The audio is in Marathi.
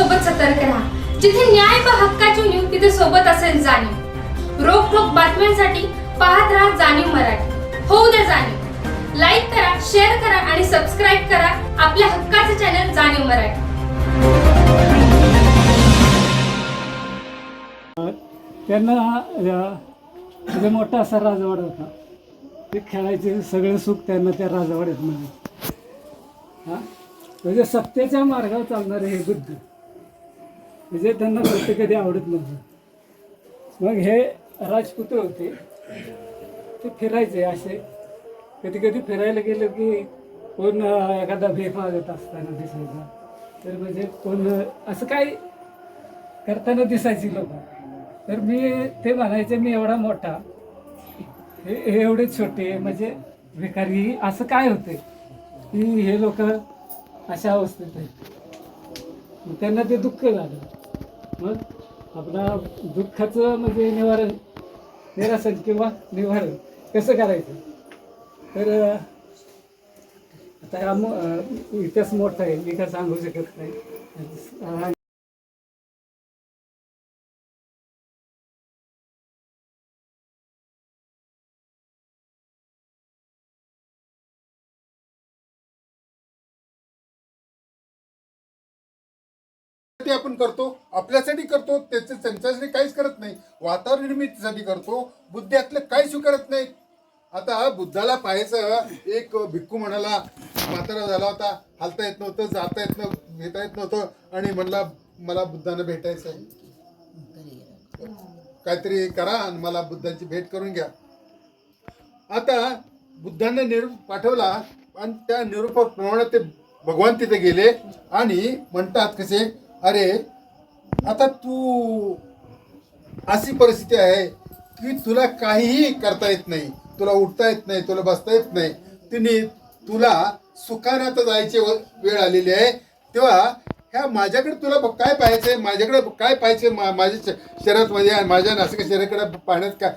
सोबत सतर्क राहा. जिथे न्याय व हक्काची न्यूज तिथे सोबत असेल जाणीव. रोख ठोक बातम्यांसाठी पाहत राहा जाणीव मराठी. होऊ द्या जाणीव. लाईक करा शेअर करा आणि सबस्क्राईब करा आपल्या हक्काचे चॅनल जाणीव मराठी. त्यांना म्हणजे मोठा असा राजवाडा होता ते खेळायचे सगळे सुख त्यांना त्या राजवाड्यात मिळाले. हां? म्हणजे सत्तेच्या मार्गावर चालणारे हे बुद्ध. म्हणजे त्यांना सत्य कधी आवडत नव्हतं. मग हे राजपुत्र होते. ते फिरायचे असे. कधी कधी फिरायला गेलं की कोण एखादा भेट मागत असताना दिसायचा. तर म्हणजे कोण असं काय करताना दिसायची लोक. तर मी ते म्हणायचे मी एवढा मोठा. हे हे एवढे छोटे म्हणजे भिकारी असं काय होते की हे लोक अशा अवस्थेत आहेत. मग त्यांना ते दुःख झालं. मग आपला दुःखाचं म्हणजे निवारण निरासन किंवा निवारण कसं करायचं? तर आता हा इतिहास मोठा आहे मी काय सांगू शकत नाही. ते आपण करतो आपल्यासाठी करतो त्याचे त्यांच्यासाठी काहीच करत नाही. वातावरण निर्मितीसाठी करतो बुद्धी यातलं काही स्वीकारत नाही. आता बुद्धाला पाहायचं एक भिक्खू म्हणाला म्हातारा झाला होता हालता येत नव्हतं जाता येत नव्हतं घेता येत नव्हतं आणि म्हणला मला बुद्धांना भेटायचं आहे काहीतरी करा आणि मला बुद्धांची भेट करून घ्या. आता बुद्धांना निरूप पाठवला आणि त्या निरूपाप्रमाणे ते भगवान तिथे गेले आणि म्हणतात कसे अरे आता तू अशी परिस्थिती आहे की तुला काहीही करता येत नाही तुला उठता येत नाही तुला बसता येत नाही. तिने तुला सुखानात जायची वेळ आलेली आहे. तेव्हा ह्या माझ्याकडे तुला काय पाहायचंय? माझ्याकडे काय पाहायचंय? माझ्या श- शरीरात माझ्या माझ्या नाशिक शरीराकडे पाहण्यात काय